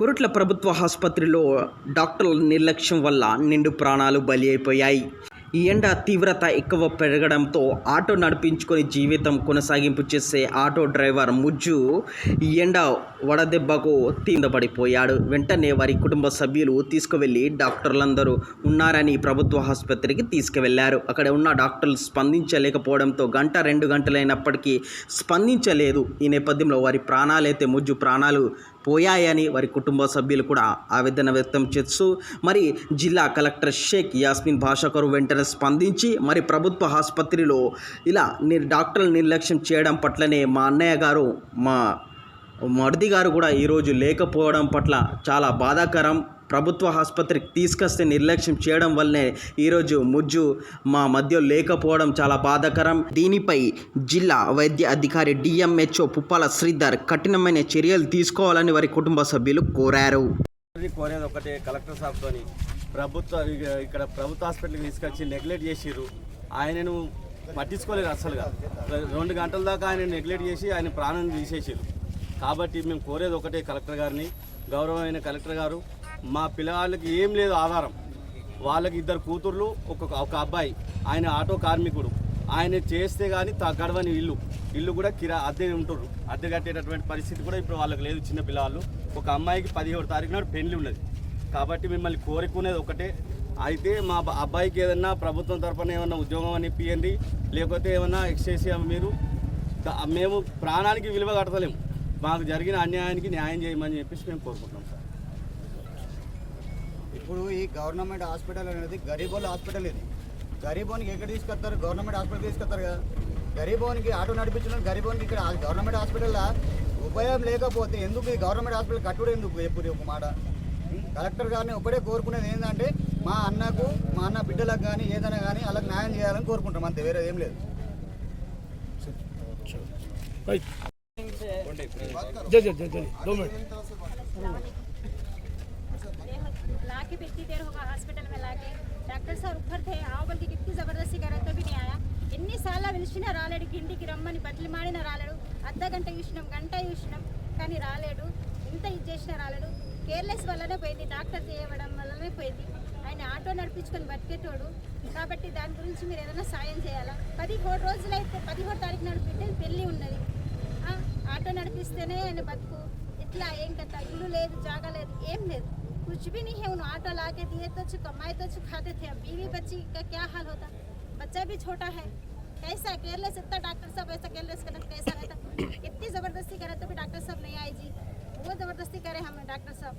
కురుట్ల ప్రభుత్వ ఆసుపత్రిలో డాక్టర్ల నిర్లక్ష్యం వల్ల నిండు ప్రాణాలు బలి అయిపోయాయి ఈ ఎండ తీవ్రత ఎక్కువ పెరగడంతో ఆటో నడిపించుకొని జీవితం కొనసాగింపు చేసే ఆటో డ్రైవర్ ముజ్జు ఈ ఎండ వడదెబ్బకు తీందపడిపోయాడు వెంటనే వారి కుటుంబ సభ్యులు తీసుకువెళ్ళి డాక్టర్లందరూ ఉన్నారని ప్రభుత్వ ఆసుపత్రికి తీసుకువెళ్ళారు. అక్కడ ఉన్న డాక్టర్లు స్పందించలేకపోవడంతో గంట రెండు గంటలైనప్పటికీ స్పందించలేదు. ఈ నేపథ్యంలో వారి ప్రాణాలైతే ముజ్జు ప్రాణాలు పోయాయని వారి కుటుంబ సభ్యులు కూడా ఆవేదన వ్యక్తం చేస్తూ మరి జిల్లా కలెక్టర్ షేక్ యాస్మిన్ భాషకరు వెంటనే స్పందించి మరి ప్రభుత్వ ఆసుపత్రిలో ఇలా డాక్టర్లు నిర్లక్ష్యం చేయడం పట్లనే మా అన్నయ్య గారు మా మడిది గారు కూడా ఈరోజు లేకపోవడం పట్ల చాలా బాధాకరం ప్రభుత్వ ఆసుపత్రికి తీసుకొస్తే నిర్లక్ష్యం చేయడం వల్లనే ఈరోజు ముజ్జు మా మధ్య లేకపోవడం చాలా బాధాకరం. దీనిపై జిల్లా వైద్య అధికారి డిఎంహెచ్ఓ పుప్పాల శ్రీధర్ కఠినమైన చర్యలు తీసుకోవాలని వారి కుటుంబ సభ్యులు కోరారు. కోరేది ఒకటే కలెక్టర్ సాబ్తోని. ప్రభుత్వ ఇక్కడ ప్రభుత్వ హాస్పిటల్కి తీసుకొచ్చి నెగ్లెక్ట్ చేసిర్రు. ఆయనను పట్టించుకోలేరు అసలుగా రెండు గంటల దాకా ఆయన నెగ్లెక్ట్ చేసి ఆయన ప్రాణం తీసేసారు కాబట్టి మేము కోరేది ఒకటే కలెక్టర్ గారిని. గౌరవమైన కలెక్టర్ గారు మా పిల్లవాళ్ళకి ఏం లేదు ఆధారం. వాళ్ళకి ఇద్దరు కూతుర్లు ఒక ఒక అబ్బాయి ఆయన ఆటో కార్మికుడు. ఆయన చేస్తే కానీ గడవని ఇల్లు. ఇల్లు కూడా కిరా అద్దె ఉంటారు అద్దె కట్టేటటువంటి పరిస్థితి కూడా ఇప్పుడు వాళ్ళకి లేదు చిన్న పిల్లవాళ్ళు ఒక అమ్మాయికి పదిహేడు తారీఖు నాడు పెళ్ళి ఉన్నది. కాబట్టి మిమ్మల్ని కోరుకునేది ఒకటే. అయితే మా అబ్బాయికి ఏదన్నా ప్రభుత్వం తరఫున ఏమన్నా ఉద్యోగం అని ఇప్పియండి. లేకపోతే ఏమన్నా ఎక్స్చేసి మీరు. మేము ప్రాణానికి విలువ కడతలేము. మాకు జరిగిన అన్యాయానికి న్యాయం చేయమని చెప్పేసి మేము కోరుకుంటున్నాం సార్. ఇప్పుడు ఈ గవర్నమెంట్ హాస్పిటల్ అనేది గరీబ్ హాస్పిటల్ ఇది. గరీబోనికి ఎక్కడ తీసుకొస్తారు? గవర్నమెంట్ హాస్పిటల్ తీసుకొస్తారు కదా. గరీబోనికి ఆటో నడిపించడం గరీబోనికి ఇక్కడ గవర్నమెంట్ హాస్పిటల్లో ఉపయోగం లేకపోతే ఎందుకు ఈ గవర్నమెంట్ హాస్పిటల్ కట్టుడు ఎందుకు ఎప్పుడు ఒక మాట? కలెక్టర్ గారిని ఒకటే కోరుకునేది ఏంటంటే మా అన్నకు మా అన్న బిడ్డలకు కానీ ఏదైనా కానీ అలా న్యాయం చేయాలని కోరుకుంటాం. అంతే వేరే ఏం లేదు. लाके డాక్టర్ సార్ ఉప్పర్ थे आओ बल्कि कितनी जबरदस्ती करे तो भी नहीं आया ఎన్నిసార్లు పిలిచినా రాలేడు గిండికి రమ్మని బట్టలు మాడిన రాలేడు అర్ధ గంట చూసినాం గంట చూసినాం కానీ రాలేడు ఇంత ఇది చేసినా రాలేడు కేర్లెస్ వల్లనే పోయింది డాక్టర్ చేయడం వల్లనే పోయింది ఆయన ఆటో నడిపించుకొని బతికేటోడు కాబట్టి దాని గురించి మీరు ఏదైనా సాయం చేయాలా పదిహేడు రోజులు అయితే పదిహేడు తారీఖు నాడు బిడ్డ పెళ్ళి ఉన్నది ఆ, ఆటో నడిపిస్తేనే ఆయన బతుకు ఇట్లా ఏం కథ ఇల్లు లేదు జాగా లేదు ఏం లేదు कुछ भी नहीं है उन आटा ला के दिए तो कमाए तो खाते थे। अब बीवी बच्ची का क्या हाल होता? बच्चा भी छोटा है। कैसा? केयरलेस इतना डॉक्टर साहब ऐसा केयरलेस करना, कैसा रहता? इतनी ज़बरदस्ती करे तो भी डॉक्टर साहब नहीं आए जी। वो ज़बरदस्ती करे हमें डॉक्टर साहब।